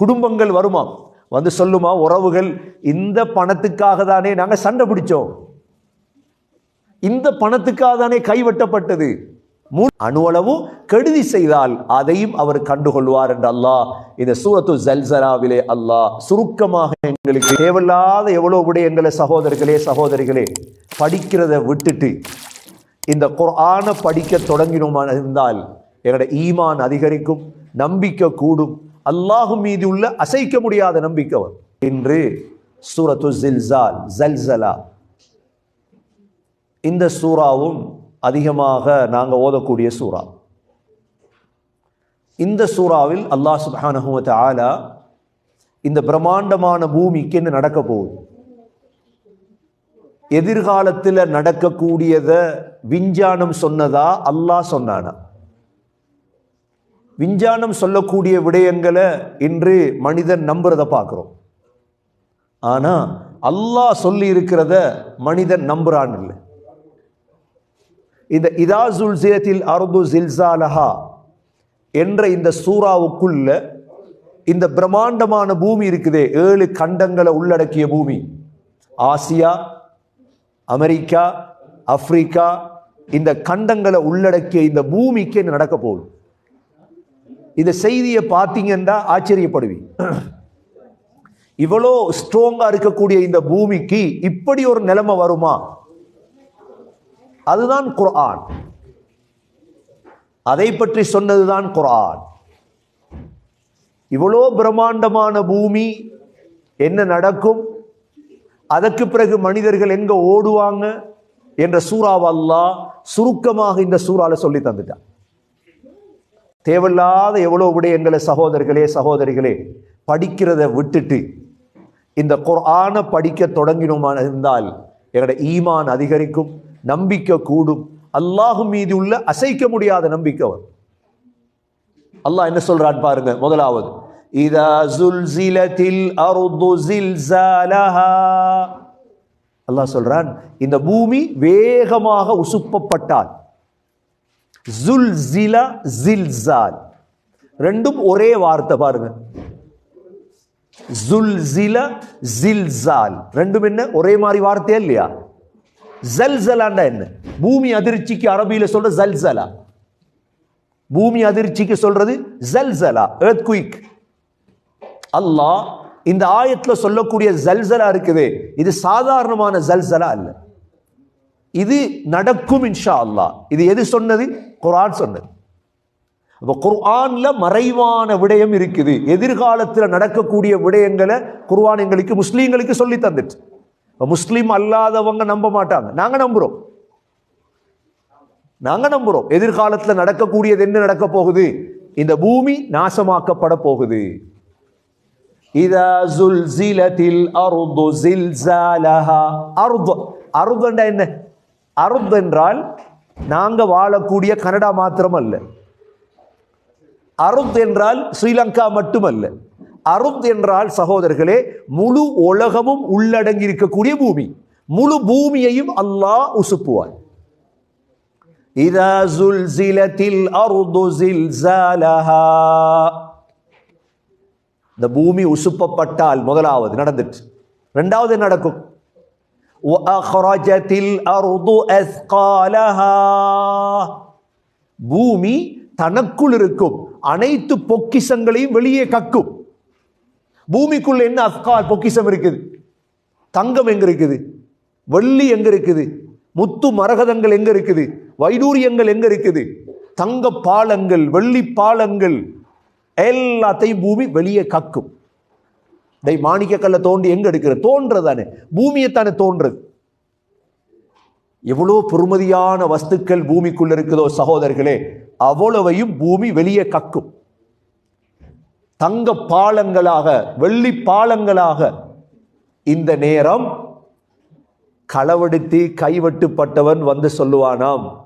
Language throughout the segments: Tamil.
குடும்பங்கள் வருமாம் வந்து சொல்லுமா உறவுகள் இந்த பணத்துக்காக தானே நாங்க சண்டை பிடிச்சோம். இந்த பணத்துக்காக தானே கைவட்டப்பட்டது. மூ- அணுவளவும் கெடுதி செய்தால் அதையும் அவர் கண்டுகொள்வார் என்று அல்லாஹ் இந்த சூரத்து ஜல்சராவிலே அல்லாஹ் சுருக்கமாக எங்களுக்கு தேவையில்லாத எவ்வளவு விடயங்களை சகோதரர்களே சகோதரிகளே படிக்கிறத விட்டுட்டு இந்த குரானை படிக்க தொடங்கினோமா இருந்தால் எங்களோட ஈமான் அதிகரிக்கும் நம்பிக்கை கூடும். அல்லாஹு மீது உள்ள அசைக்க முடியாத நம்பிக்கை வரும். இன்று சூரத்து ஜில்சால் ஜல்சலா. இந்த சூறாவும் அதிகமாக நாங்கள் ஓதக்கூடிய சூறா. இந்த சூறாவில் அல்லாஹ் சுப்ஹானஹு ஆலா இந்த பிரம்மாண்டமான பூமிக்கு என்ன நடக்க போகுது? எதிர்காலத்தில் நடக்கக்கூடியத விஞ்ஞானம் சொன்னதா? அல்லாஹ் சொன்னானா? விஞ்ஞானம் சொல்லக்கூடிய விடயங்களை இன்று மனிதன் நம்புறத பார்க்குறோம். ஆனால் அல்லாஹ் சொல்லி இருக்கிறத மனிதன் நம்புறான் இல்லை. இந்த இதா ஜுல்சியத்தில் அருது ஜில்சாலஹா என்ற இந்த சூறாவுக்குள்ள இந்த பிரம்மாண்டமான பூமி இருக்குதே ஏழு கண்டங்களை உள்ளடக்கிய பூமி. ஆசியா அமெரிக்கா ஆப்பிரிக்கா இந்த கண்டங்களை உள்ளடக்கிய இந்த பூமிக்கு என்ன நடக்க போகுது? இந்த செய்தியை பார்த்தீங்கன்னா ஆச்சரியப்படுவீங்க. இவ்வளோ ஸ்ட்ராங்காக இருக்கக்கூடிய இந்த பூமிக்கு இப்படி ஒரு நிலைமை வருமா? அதுதான் குர்ஆன். அதை பற்றி சொன்னதுதான் குர்ஆன். இவ்வளோ பிரம்மாண்டமான பூமி என்ன நடக்கும்? அதற்கு பிறகு மனிதர்கள் எங்க ஓடுவாங்க? என்ற சூறாவல்லா சுருக்கமாக இந்த சூறாவில் சொல்லி தந்துட்டான் தேவையில்லாத எவ்வளோ விடயங்களை சகோதரர்களே சகோதரிகளே படிக்கிறத விட்டுட்டு இந்த குரானை படிக்க தொடங்கினோமா இருந்தால் எங்களோட ஈமான் அதிகரிக்கும் நம்பிக்கை கூடும். அல்லாஹு மீது உள்ள அசைக்க முடியாத நம்பிக்கை வரும். அல்லாஹ் என்ன சொல்றான் பாருங்க முதலாவது. இதா ஜுல்சிலத்தில் அருது ஜில்சாலஹா அல்லாஹ் சொல்றான் இந்த பூமி வேகமாக உசுப்பப்பட்டால் ஜுல் ஜிலா ஜில் ஜில்சால் ரெண்டும் ஒரே வார்த்தை பாருங்க. ஜில் ஜில்சால் ரெண்டும் என்ன? ஒரே மாதிரி வார்த்தையா இல்லையா? ஜல்சலாண்டா என்ன? பூமி அதிர்ச்சிக்கு அரபியில சொல்ற ஜல்சலா பூமி அதிர்ச்சிக்கு சொல்றது ஜல்சலா குயிக் அல்லாஹ் இந்த ஆயத்தில் சொல்லக்கூடிய ஜல்சலா இருக்குது. இது சாதாரணமான ஜல்சலா அல்ல. இது நடக்கும் இன்ஷா அல்லா இது எது சொன்னது? குர்ஆன் சொன்னது. அப்போ குர்ஆன்ல மறைவான விடயம் இருக்குது. எதிர்காலத்தில் நடக்கக்கூடிய விடயங்களை குர்ஆன் எங்களுக்கு முஸ்லீம்களுக்கு சொல்லி தந்துட்டு. முஸ்லீம் அல்லாதவங்க நம்ப மாட்டாங்க. நாங்கள் நம்புகிறோம் நாங்கள் நம்புகிறோம் எதிர்காலத்தில் நடக்கக்கூடியது என்ன நடக்க போகுது? இந்த பூமி நாசமாக்கப்பட போகுது. இதா ஜுல்சிலத்தில் அருது ஜில்சாலஹா அருது. அருதுண்டா என்ன? அருத் என்றால் நாங்கள் வாழக்கூடிய கனடா மாத்திரம் அல்ல அருத் என்றால் ஸ்ரீலங்கா மட்டுமல்ல. அருத் என்றால் சகோதரர்களே முழு உலகமும் உள்ளடங்கி இருக்கக்கூடிய பூமி. முழு பூமியையும் அல்லாஹ் உசுப்புவான். இதா ஜுல்சிலத்தில் இந்த பூமி உசுப்பப்பட்டால் முதலாவது நடந்துட்டு. ரெண்டாவது நடக்கும்? பூமி தனக்குள் இருக்கும். அனைத்து பொக்கிஷங்களையும் வெளியே கக்கும். பூமிக்குள்ள என்ன அஸ்கால் பொக்கிஷம் இருக்குது? தங்கம் எங்க இருக்குது? வெள்ளி எங்க இருக்குது? முத்து மரகதங்கள் எங்க இருக்குது? வைடூரியங்கள் எங்க இருக்குது? தங்க பாலங்கள் வெள்ளி பாலங்கள் எல்லாத்தையும் பூமி வெளியே கக்கும். டை கல்லை தோண்டி எங்கே எடுக்கிற? பூமியை தானே. தோன்றது. எவ்வளோ பெருமதியான வஸ்துக்கள் பூமிக்குள்ள இருக்குதோ சகோதரர்களே அவ்வளவையும் பூமி வெளியே கக்கும். தங்க பாலங்களாக வெள்ளி பாலங்களாக இந்த நேரம் களவெடுத்து கைவெட்டுப்பட்டவன் வந்து சொல்லுவானாம்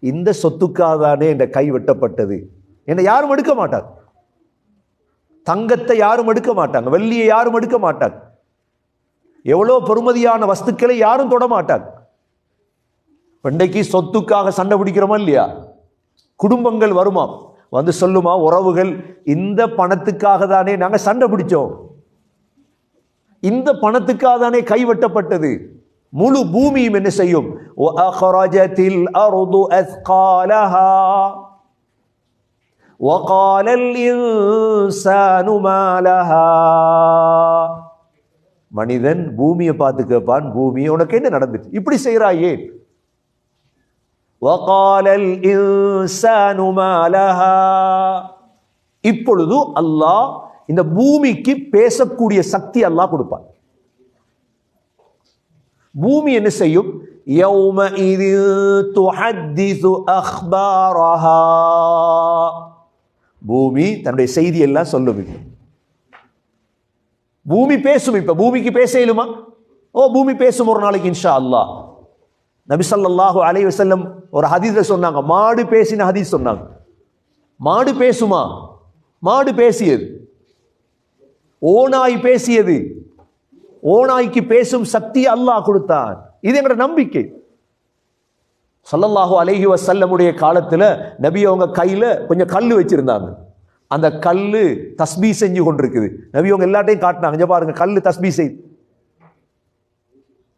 இந்த சொத்துக்காதானே இந்த கை வெட்டப்பட்டது. என்னை யாரும் எடுக்க மாட்டார். தங்கத்தை யாரும் எடுக்க மாட்டாங்க. வெள்ளியை யாரும் எடுக்க மாட்டாங்க. எவ்வளோ பெருமதியான வஸ்துக்களை யாரும் தொட மாட்டாங்க. இன்றைக்கு சொத்துக்காக சண்டை பிடிக்கிறோமா இல்லையா? குடும்பங்கள் வருமா? வந்து சொல்லுமா உறவுகள் இந்த பணத்துக்காக தானே நாங்கள் சண்டை பிடிச்சோம். இந்த பணத்துக்காக தானே கைவெட்டப்பட்டது. முழு பூமியும் என்ன செய்யும்? وَقَالَ الْإِنسَانُ مَا لَهَا மனிதன் பூமியை பார்த்து கேட்பான் பூமி உனக்கு என்ன நடந்துச்சு இப்படி செய்கிறாயே وَقَالَ الْإِنسَانُ مَا لَهَا இப்பொழுது அல்லாஹ் இந்த பூமிக்கு பேசக்கூடிய சக்தி அல்லாஹ் கொடுப்பான் பூமி என்ன செய்யும் يَوْمَئِذٍ تُحَدِّثُ أَخْبَارَهَا பூமி தன்னுடைய செய்தி எல்லாம் சொல்லுது பூமி பேசும் இப்ப பூமிக்கு பேச இயலுமா? ஓ பூமி பேசும் ஒரு நாளைக்கு இன்ஷா அல்லாஹ். நபி ஸல்லல்லாஹு அலைஹி வஸல்லம் ஒரு ஹதீஸ்ல சொன்னாங்க மாடு பேசின ஹதீஸ் சொன்னாங்க. மாடு பேசுமா? மாடு பேசியது. ஓநாய் பேசியது. ஓநாய்க்கு பேசும் சக்தி அல்லாஹ் கொடுத்தான். இது எங்களோட நம்பிக்கை. சல்லல்லாஹு அலைஹி வசல்லமுடைய காலத்தில் நபி அவங்க கையில் கொஞ்சம் கல் வச்சுருந்தாங்க. அந்த கல் தஸ்பீ செஞ்சு கொண்டிருக்குது. நபி அவங்க எல்லாத்தையும் காட்டினாங்க. பாருங்க கல் தஸ்பீ செய்.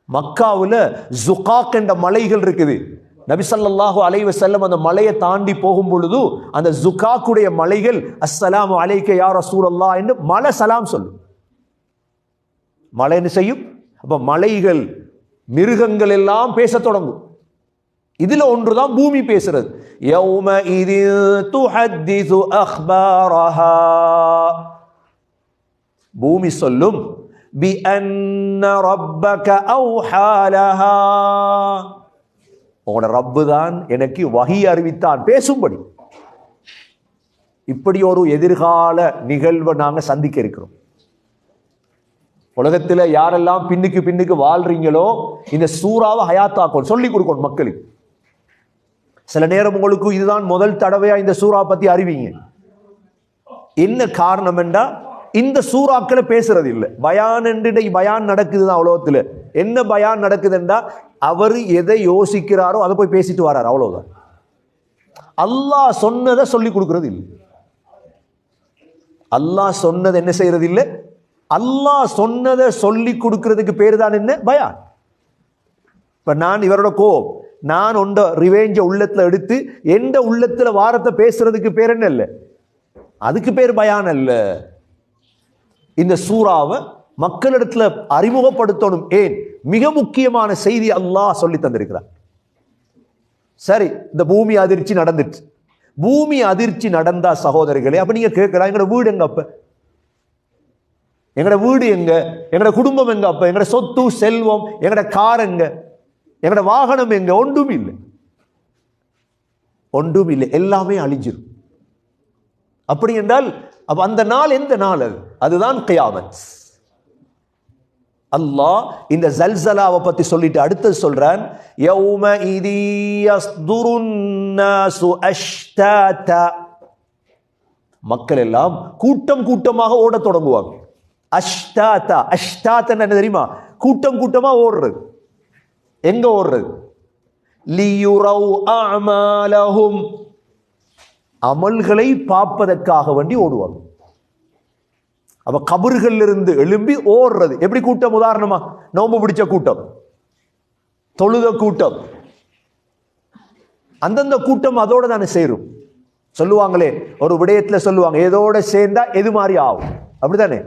மக்காவில் ஜுகாக் என்ற மலைகள் இருக்குது. நபி ஸல்லல்லாஹு அலைஹி வஸல்லம் அந்த மலையை தாண்டி போகும் பொழுது அந்த ஜுகாக்குடைய மலைகள் அஸ்ஸலாம் அலைக்க யார் அசூலல்லா என்று மலை சலாம் சொல்லும் மலை என்ன செய்யும்? அப்போ மலைகள் மிருகங்கள் எல்லாம் பேசத் தொடங்கும். இதில் ஒன்று தான் பூமி பேசுறது. யௌம துஹத்திசு அஹ்பாரஹா. பூமி சொல்லும் பி அன்ன ரப்பக அவ்ஹாலஹா உங்களோட ரப்பு தான் எனக்கு வகி அறிவித்தான். பேசும்படி. இப்படி ஒரு எதிர்கால நிகழ்வை நாங்கள் சந்திக்க இருக்கிறோம். உலகத்தில் யாரெல்லாம் பின்னுக்கு பின்னுக்கு வாழ்றீங்களோ இந்த சூறாவை ஹயாத்தாக்கணும் சொல்லிக் கொடுக்கணும் மக்களுக்கு. சில நேரம் உங்களுக்கு இதுதான் முதல் தடவையா இந்த சூறா பத்தி அறிவிங்க. என்ன காரணம் என்றா இந்த சூறாக்களை பேசுறது இல்லை. பயான் என்று பயான் நடக்குதுதான் உலகத்துல என்ன பயான் நடக்குதுன்றா அவர் எதை யோசிக்கிறாரோ அதை போய் பேசிட்டு வரார் அவ்வளோதான் அல்லாஹ் சொன்னதை சொல்லி கொடுக்கறது இல்லை. அல்லாஹ் சொன்னது என்ன செய்யறது இல்லை? அல்லாஹ் சொன்னதை சொல்லி கொடுக்கறதுக்கு பேர் தான் என்ன? பயான். இப்ப நான் இவரோட கோபம் நான் உண்ட ரிவேஞ்ச உள்ளத்தில் எடுத்து எந்த உள்ளத்தில் வாரத்தை பேசுறதுக்கு பேர் என்ன இல்லை? அதுக்கு பேர் பயான் அல்ல. இந்த சூறாவை மக்களிடத்தில் அறிமுகப்படுத்தணும் ஏன்? மிக முக்கியமான செய்தி அல்லாஹ் சொல்லி தந்திருக்கிறார். சரி இந்த பூமி அதிர்ச்சி நடந்துட்டு பூமி அதிர்ச்சி நடந்தா சகோதரிகளே அப்ப நீங்க கேட்கலாம் எங்களோட வீடு எங்க அப்ப? எங்களோட வீடு எங்க? எங்களோட குடும்பம் எங்க அப்ப? எங்களோட சொத்து செல்வம் எங்களோட கார் எங்க? எங்களோட வாகனம் எங்கே? ஒன்றும் இல்லை. ஒன்றும் இல்லை. எல்லாமே அழிஞ்சிடும் அப்படி என்றால் அப்போ அந்த நாள் எந்த நாள் அது? அதுதான் கியாமத். அல்லாஹ் இந்த ஜல்சலாவை பற்றி சொல்லிட்டு அடுத்தது சொல்றான் யௌமஇதி யஸ்துருன் நாசு அஷ்தாதா. மக்கள் எல்லாம் கூட்டம் கூட்டமாக ஓடத் தொடங்குவாங்க. அஷ்டாத்தா அஷ்டாத்தன் என்ன தெரியுமா? கூட்டம் கூட்டமாக ஓடுறது. எங்க ஓடுறது? லியுரவ் அமாலஹும். அமல்களை பார்ப்பதற்காக வேண்டி ஓடுவாங்க. அவ கபர்கள் இருந்து எழும்பி ஓடுறது. எப்படி கூட்டம்? உதாரணமா நோம்பு பிடிச்ச கூட்டம் தொழுத கூட்டம். அந்தந்த கூட்டம் அதோட தானே சேரும். சொல்லுவாங்களே ஒரு விடயத்துல சொல்லுவாங்க எதோட சேர்ந்தா எது மாதிரி ஆகும்? அப்படித்தானே?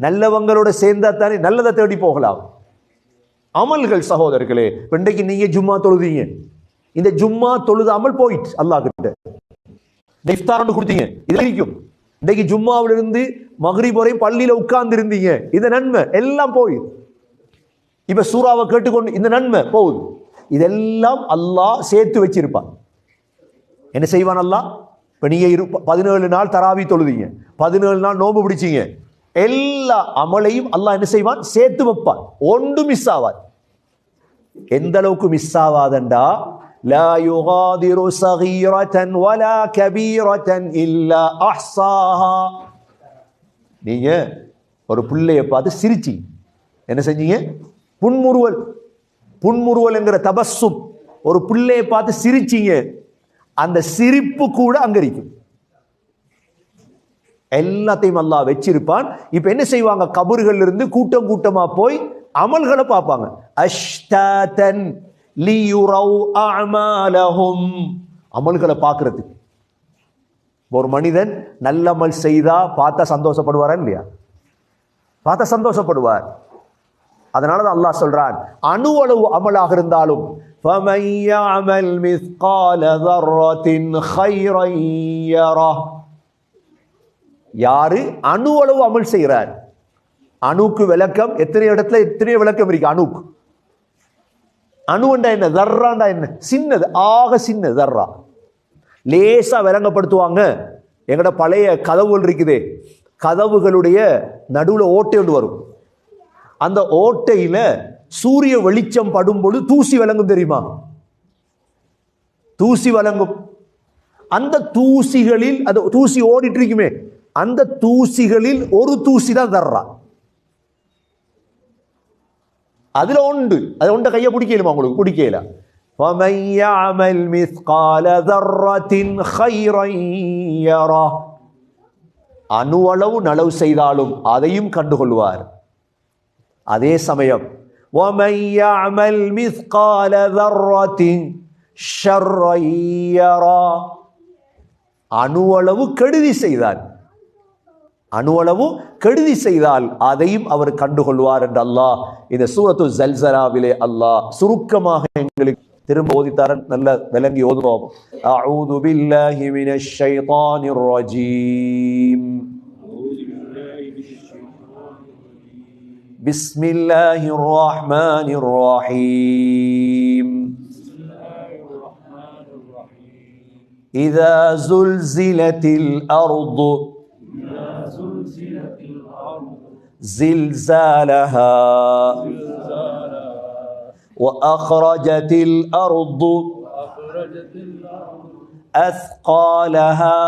நல்லவங்களோட சேர்ந்தா தானே நல்லதை தேடி போகலாம். அமல்கள் சகோதரர்களே இன்றைக்கு நீங்க ஜும்மா தொழுதீங்க. இந்த ஜும்மா தொழுது அமல் போயிட்டு அல்லாஹ் கிட்ட இந்த கொடுத்தீங்க இது இருக்கும் இன்னைக்கு ஜும்மாவில இருந்து மகரிப் வரையும் பள்ளியில் உட்கார்ந்து இருந்தீங்க இந்த நன்மை எல்லாம் போகுது. இப்ப சூறாவை கேட்டுக்கொண்டு இந்த நன்மை போகுது. இதெல்லாம் அல்லாஹ் சேர்த்து வச்சிருப்பான். என்ன செய்வான் அல்லாஹ்? இப்போ நீங்கள் இரு பதினேழு நாள் தராவி தொழுதிங்க. பதினேழு நாள் நோம்பு பிடிச்சீங்க. எல்லா அமலையும் அல்லாஹ் என்ன செய்வான் சேர்த்து வைப்பான் ஒன்றும் மிஸ் ஆவாது எந்த அளவுக்கு மிஸ் ஆகாதண்டா لا يغادر صغيرة ولا كبيرة إلا أحصاها நீங்க ஒரு பிள்ளைய பார்த்து சிரிச்சீங்க என்ன செஞ்சீங்க புன்முறுவல் புன்முறுவல் என்கிற தபஸ்ஸும் ஒரு பிள்ளைய பார்த்து சிரிச்சீங்க அந்த சிரிப்பு கூட அங்க இருக்கும் எல்லாத்தையும் அல்லாஹ் வச்சிருப்பான் இப்ப என்ன செய்வாங்க கபறுகள்ல இருந்து கூட்டம் கூட்டமா போய் அமல்களை பார்ப்பாங்க அஷ்டாதன் லியுரவ் அஅமாலஹும் அமல்களை பார்க்கறதுக்கு ஒரு மனிதன் நல்ல அமல் செய்தா பார்த்தா சந்தோஷப்படுவாரா இல்லையா பார்த்தா சந்தோஷப்படுவார் அதனால தான் அல்லாஹ் சொல்றான் அணு அளவு அமலாக இருந்தாலும் فَمَن يَعْمَلْ مِثْقَالَ ذَرَّةٍ خَيْرًا يَرَهُ யாரு? அணு அளவு அமல் செய்கிறார். அணுக்கு விளக்கம் எத்தனை இடத்துல எத்தனையோ விளக்கம் இருக்கு அணுக்கு. அணுண்டா என்ன? தர்றாண்டா என்ன? சின்னது ஆக சின்னது தர்றா. லேசா விளங்கப்படுத்துவாங்க. எங்கட பழைய கதவுகள் இருக்குதே கதவுகளுடைய நடுவில் ஓட்டை ஒன்று வரும். அந்த ஓட்டையில சூரிய வெளிச்சம் படும்பொழுது தூசி விளங்கும் தெரியுமா? தூசி வழங்கும் அந்த தூசிகளில் அது தூசி ஓடிட்டு இருக்குமே அந்த தூசிகளில் ஒரு தூசி தான் தர்றா அதுல உண்டு அது உண்ட கையை பிடிக்கலுமா உங்களுக்கு பிடிக்கல وَمَن يَعْمَلْ مِثْقَالَ ذَرَّةٍ خَيْرًا يَرَهُ அணு அளவு நலவு செய்தாலும் அதையும் கண்டுகொள்வார் அதே சமயம் وَمَن يَعْمَلْ مِثْقَالَ ذَرَّةٍ شَرًّا يَرَهُ அணு அளவு கெடுதி செய்தார் அணு அளவு கெடுதி செய்தால் அதையும் அவர் கண்டுகொள்வார் என்று அல்லாஹ் இந்த சூரத்து ஜல்சலாவிலே அல்லாஹ் சுருக்கமாக எங்களுக்கு திரும்ப ஓதித்தாரன் நல்ல விளங்கி ஓதுவோம் அஊது பில்லாஹி மினஷ் ஷைத்தானிர் ரஜீம் بسم الله الرحمن الرحيم إذا زلزلت الأرض زلزالها. وأخرجت الأرض أثقالها.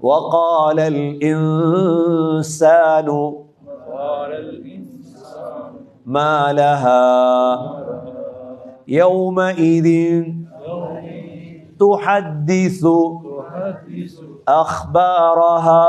وقال الإنسان ما لها. يومئذ تحدث أخبارها.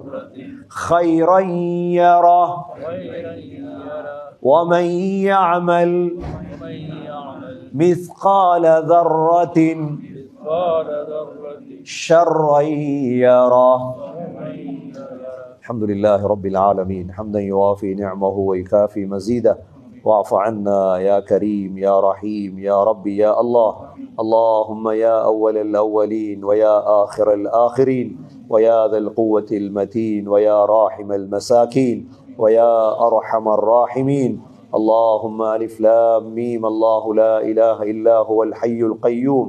خيرا يره. ومن يعمل مثقال ذرة شرا يره. الحمد لله رب العالمين. حمدا يوافي نعمه ويكافي مزيده. واعف عنا يا كريم يا رحيم يا ربي يا الله. اللهم يا أول الأولين ويا آخر الآخرين. ويا ذا القوة المتين ويا راحم المساكين ويا أرحم الراحمين. اللهم ألف لام ميم. الله لا إله إلا هو الحي القيوم.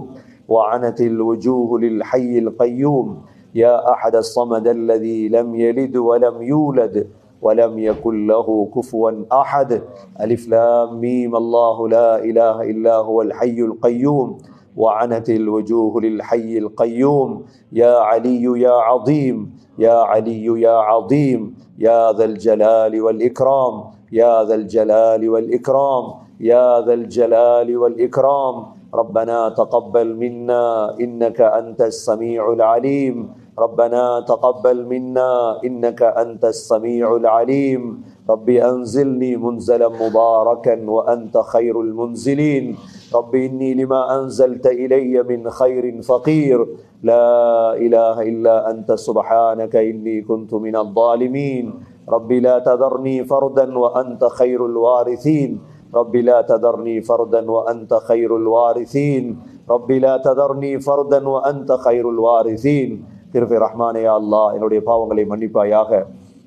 وعنت الوجوه للحي القيوم. يا أحد الصمد الذي لم يلد ولم يولد ولم يكن له كفوا أحد. ألف لام ميم. الله لا إله إلا هو الحي القيوم. وعنت الوجوه للحي القيوم. يا علي يا عظيم. يا علي يا عظيم. يا ذا الجلال والإكرام. يا ذا الجلال والإكرام. يا ذا الجلال والإكرام. ربنا تقبل منا إنك أنت السميع العليم. ربنا تقبل منا إنك أنت السميع العليم. رب أنزلني منزلا مباركا وأنت خير المنزلين. رب اني لما انزلت الي من خير فقير لا اله الا انت سبحانك اني كنت من الظالمين رب لا تذرني فردا وانت خير الوارثين رب لا تذرني فردا وانت خير الوارثين رب لا تذرني فردا وانت خير الوارثين திருப்பி ரஹ்மானே அல்லாஹ் என்னுடைய பாவங்களை மன்னிப்பாயாக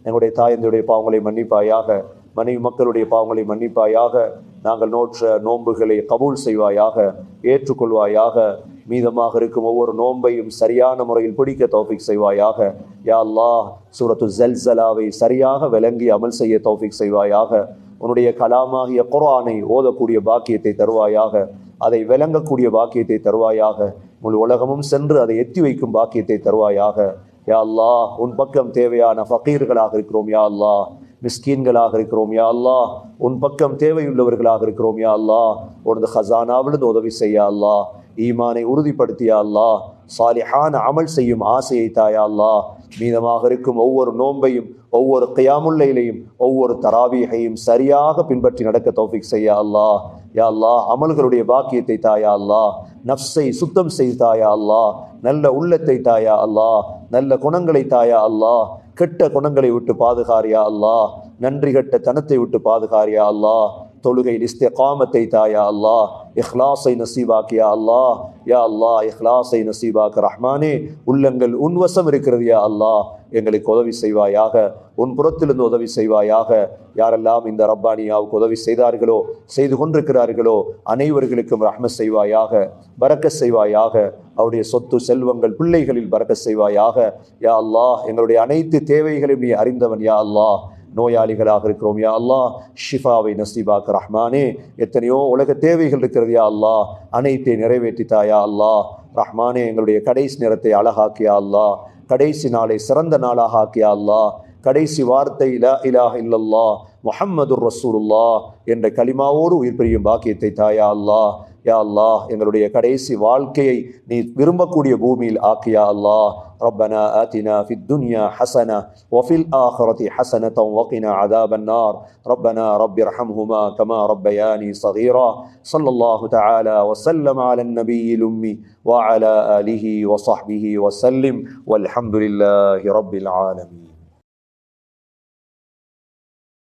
எங்களுடைய தாயந்தருடைய பாவங்களை மன்னிப்பாயாக மனைவி மக்களுடைய பாவங்களை மன்னிப்பாயாக நாங்கள் நோற்ற நோன்புகளை கபூல் செய்வாயாக ஏற்றுக்கொள்வாயாக மீதமாக இருக்கும் ஒவ்வொரு நோன்பையும் சரியான முறையில் பிடிக்க தௌஃபிக் செய்வாயாக. யா அல்லா சூரத்து ஜல்சலாவை சரியாக விளங்கி அமல் செய்ய தௌஃபிக் செய்வாயாக. உன்னுடைய கலாமாகிய குரானை ஓதக்கூடிய பாக்கியத்தை தருவாயாக. அதை விளங்கக்கூடிய பாக்கியத்தை தருவாயாக. முழு உலகமும் சென்று அதை எத்தி வைக்கும் பாக்கியத்தை தருவாயாக. யா அல்லா உன் பக்கம் தேவையான ஃபக்கீர்களாக இருக்கிறோம் யா அல்லா மிஸ்கீன்களாக இருக்கிறோம் யா அல்லா உன் பக்கம் தேவையுள்ளவர்களாக இருக்கிறோம் யா அல்லாஹ். உனது ஹசானாவிலிருந்து உதவி செய்ய அல்லாஹ். ஈமானை உறுதிப்படுத்தியா அல்லாஹ். சாலிஹான அமல் செய்யும் ஆசையை தாயா அல்லா மீதமாக இருக்கும் ஒவ்வொரு நோன்பையும் ஒவ்வொரு கியாமுல்லையிலையும் ஒவ்வொரு தராவீகையும் சரியாக பின்பற்றி நடக்க தௌஃபிக் செய்ய அல்லாஹ். யா அல்லாஹ் அமல்களுடைய பாக்கியத்தை தாயா அல்லாஹ். நஃப்ஸை சுத்தம் செய்து தாயா அல்லாஹ். நல்ல உள்ளத்தை தாயா அல்லாஹ். நல்ல குணங்களை தாயா அல்லாஹ். கெட்ட குணங்களை விட்டு பாதுகாரியா அல்லாஹ். நன்றி கெட்ட தனத்தை விட்டு பாதுகாரியா அல்லாஹ். தொழுகையில் இஸ்திகாமத்தை தாயா அல்லாஹ் இஹ்லாஸை நசீபாக்கியா அல்லாஹ் யா அல்லா இஹ்லாஸை நசீபாக்க ரஹ்மானே உள்ளங்கள் உன்வசம் இருக்கிறது யா அல்லாஹ் எங்களுக்கு உதவி செய்வாயாக உன் புறத்திலிருந்து உதவி செய்வாயாக யாரெல்லாம் இந்த ரப்பானியாவுக்கு உதவி செய்தார்களோ செய்து கொண்டிருக்கிறார்களோ அனைவர்களுக்கும் ரஹ்ம செய்வாயாக பறக்க செய்வாயாக அவருடைய சொத்து செல்வங்கள் பிள்ளைகளில் பறக்க செய்வாயாக யா அல்லாஹ் எங்களுடைய அனைத்து தேவைகளையும் நீ அறிந்தவன் யா அல்லாஹ் நோயாளிகளாக இருக்கிறோம். யா அல்லாஹ் ஷிஃபாவை நசீபாக் ரஹ்மானே. எத்தனையோ உலக தேவைகள் இருக்கிறது யா அல்லாஹ். அனைத்தை நிறைவேற்றித்தாயா அல்லாஹ். ரஹ்மானே எங்களுடைய கடைசி நேரத்தை அழகாக்கியா அல்லாஹ். கடைசி நாளை சிறந்த நாளாக ஆக்கியா அல்லாஹ். கடைசி வார்த்தை லா இலாஹ இல்லல்லா முஹம்மது ரசூலுல்லா என்ற கலிமாவோடு உயிர் பிரியும் பாக்கியத்தை தாயா அல்லாஹ் யா அல்லாஹ் எங்களுடைய கடைசி வாழ்க்கையை நீ விரும்பக்கூடிய பூமியில் ஆக்கியா அல்லாஹ் ربنا آتنا في الدنيا حسنة وفي الآخرة حسنة وقنا عذاب النار ربنا رب ارحمهما كما ربياني صغيرا صلى الله تعالى وسلم على النبي الأمي وعلى آله وصحبه وسلم والحمد لله رب العالمين